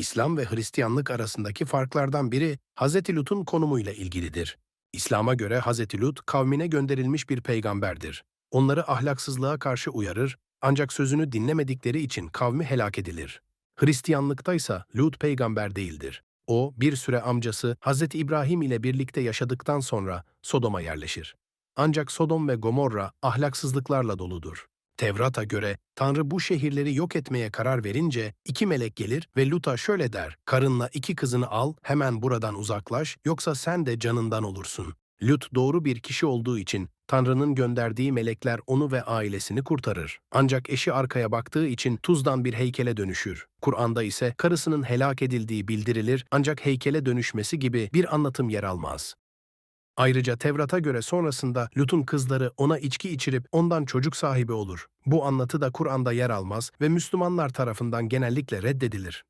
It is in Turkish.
İslam ve Hristiyanlık arasındaki farklardan biri Hz. Lut'un konumuyla ilgilidir. İslam'a göre Hz. Lut kavmine gönderilmiş bir peygamberdir. Onları ahlaksızlığa karşı uyarır ancak sözünü dinlemedikleri için kavmi helak edilir. Hristiyanlıkta ise Lut peygamber değildir. O bir süre amcası Hz. İbrahim ile birlikte yaşadıktan sonra Sodom'a yerleşir. Ancak Sodom ve Gomorra ahlaksızlıklarla doludur. Tevrat'a göre Tanrı bu şehirleri yok etmeye karar verince iki melek gelir ve Lut'a şöyle der, karınla iki kızını al, hemen buradan uzaklaş, yoksa sen de canından olursun. Lut doğru bir kişi olduğu için Tanrı'nın gönderdiği melekler onu ve ailesini kurtarır. Ancak eşi arkaya baktığı için tuzdan bir heykele dönüşür. Kur'an'da ise karısının helak edildiği bildirilir ancak heykele dönüşmesi gibi bir anlatım yer almaz. Ayrıca Tevrat'a göre sonrasında Lut'un kızları ona içki içirip ondan çocuk sahibi olur. Bu anlatı da Kur'an'da yer almaz ve Müslümanlar tarafından genellikle reddedilir.